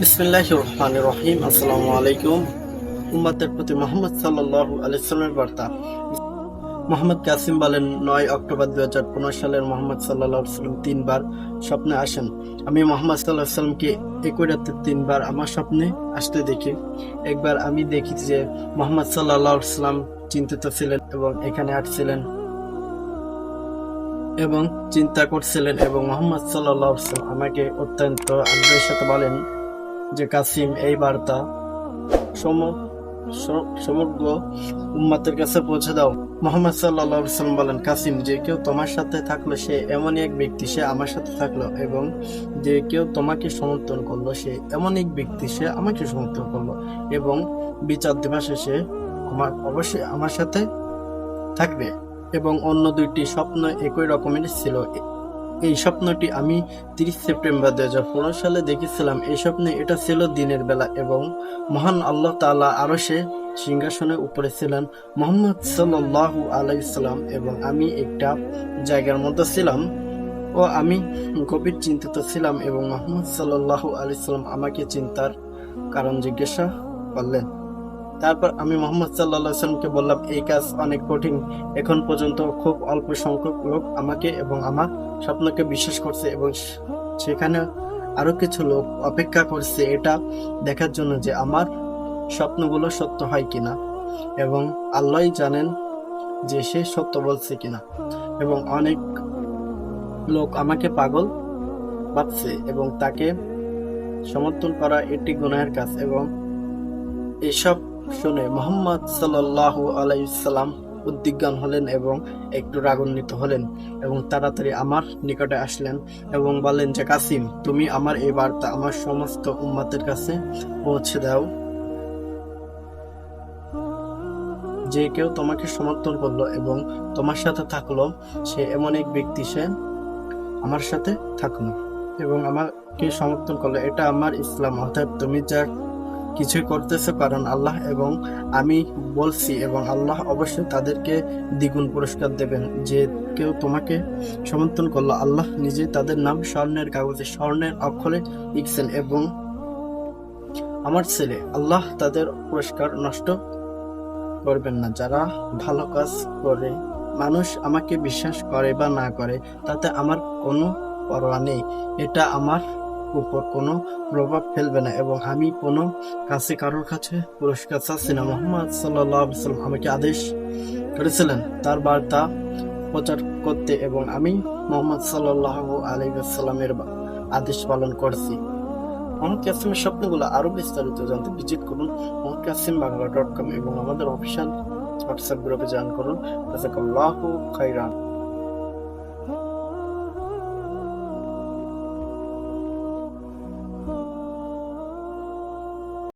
বিসমিল্লাহ রহমান রহিম। আসসালামু আলাইকুম। উম্মাতের প্রতি মোহাম্মদ সাল্লাহ আলাইসাল্লামের বার্তা। মোহাম্মদ কাসিম বলেন, নয় অক্টোবর দুই হাজার পনেরো সালের মোহাম্মদ সাল্লাহ সাল্লাম তিনবার স্বপ্নে আসেন। আমি মোহাম্মদ সাল্লাহ সাল্লামকে একই রাতে তিনবার আমার স্বপ্নে আসতে দেখি। একবার আমি দেখি যে মোহাম্মদ সাল্লাহ সাল্লাম চিন্তিত ছিলেন এবং এখানে আসছিলেন এবং চিন্তা করছিলেন এবং মোহাম্মদ সাল্লাহ সাল্লাম আমাকে অত্যন্ত আগ্রহের সাথে বলেন যে কাসিম এই বার্তা সম- সমগ্র উম্মাতের কাছে পৌঁছে দাও। মোহাম্মদ সাল্লাম বলেন, কাসিম, যে কেউ তোমার সাথে থাকল, সে এমনই এক ব্যক্তি, সে আমার সাথে থাকল এবং যে কেউ তোমাকে সমর্থন করল, সে এমন এক ব্যক্তি, সে আমাকে সমর্থন করল এবং বিচার দিবসে সে আমার অবশ্যই আমার সাথে থাকবে এবং অন্য দুইটি স্বপ্ন একই রকমের ছিল। এই স্বপ্নটি আমি তিরিশ সেপ্টেম্বর দু হাজার পনেরো সালে দেখেছিলাম। এই স্বপ্নে এটা ছিল দিনের বেলা এবং মহান আল্লাহ তাআলা আরও সে সিংহাসনের উপরে ছিলেন। মোহাম্মদ সাল্লাল্লাহু আলাইসাল্লাম এবং আমি একটা জায়গার মধ্যে ছিলাম ও আমি গভীর চিন্তিত ছিলাম এবং মোহাম্মদ সাল্লাল্লাহু আলাইসাল্লাম আমাকে চিন্তার কারণ জিজ্ঞাসা করলেন। তারপর আমি মোহাম্মদ সাল্লাহ সাল্লামকে বললাম, এই কাজ অনেক কঠিন। এখন পর্যন্ত খুব অল্প সংখ্যক লোক আমাকে এবং আমার স্বপ্নকে বিশ্বাস করছে এবং সেখানে আরও কিছু লোক অপেক্ষা করছে এটা দেখার জন্য যে আমার স্বপ্নগুলো সত্য হয় কিনা এবং আল্লাহই জানেন যে সে সত্য বলছে কিনা এবং অনেক লোক আমাকে পাগল ভাবছে এবং তাকে সমর্থন করা এটি গুনাহের কাজ এবং এসব শুনে মোহাম্মদ সাল্লাল্লাহু আলাইসাল্লাম উদ্বিগ্ন হলেন এবং একটু রাগান্বিত হলেন এবং তাড়াতাড়ি আমার নিকটে আসলেন এবং বললেন, যে কাসিম, তুমি আমার এই বার্তা আমার সমস্ত উম্মাতের কাছে পৌঁছে দাও। যে কেউ তোমাকে সমর্থন করল এবং তোমার সাথে থাকল, সে এমন এক ব্যক্তি, সে আমার সাথে থাকল এবং আমাকে সমর্থন করল। এটা আমার ইসলাম অর্থাৎ তুমি যা কিছুই করতেছে কারণ আল্লাহ এবং আমি বলছি এবং আল্লাহ অবশ্যই তাদেরকে দ্বিগুণ পুরস্কার দেবেন। যে কেউ তোমাকে সমর্থন করল, আল্লাহ নিজে তাদের নাম স্বর্ণের কাগজে, স্বর্ণের অক্ষরে লিখছেন এবং আমার ছেলে, আল্লাহ তাদের পুরস্কার নষ্ট করবেন না। যারা ভালো কাজ করে, মানুষ আমাকে বিশ্বাস করে বা না করে, তাতে আমার কোনো পরোয়া নেই। এটা আমার উপর কোনো প্রভাব ফেলবে না এবং আমি কোনো কাছে কারোর কাছে পুরস্কার চাচ্ছি না। মোহাম্মদ সাল্লাম আমাকে আদেশ করেছিলেন তার বার্তা প্রচার করতে এবং আমি মোহাম্মদ সাল্লাহ আলাইসাল্লামের আদেশ পালন করছি। মোহাম্মদ কাসিমের স্বপ্নগুলো আরও বিস্তারিত জানতে ভিজিট করুন মোহাম্মদ কাসিম বাংলা ডট কম এবং আমাদের অফিসিয়াল হোয়াটসঅ্যাপ গ্রুপে জয়েন করুন। খাইরান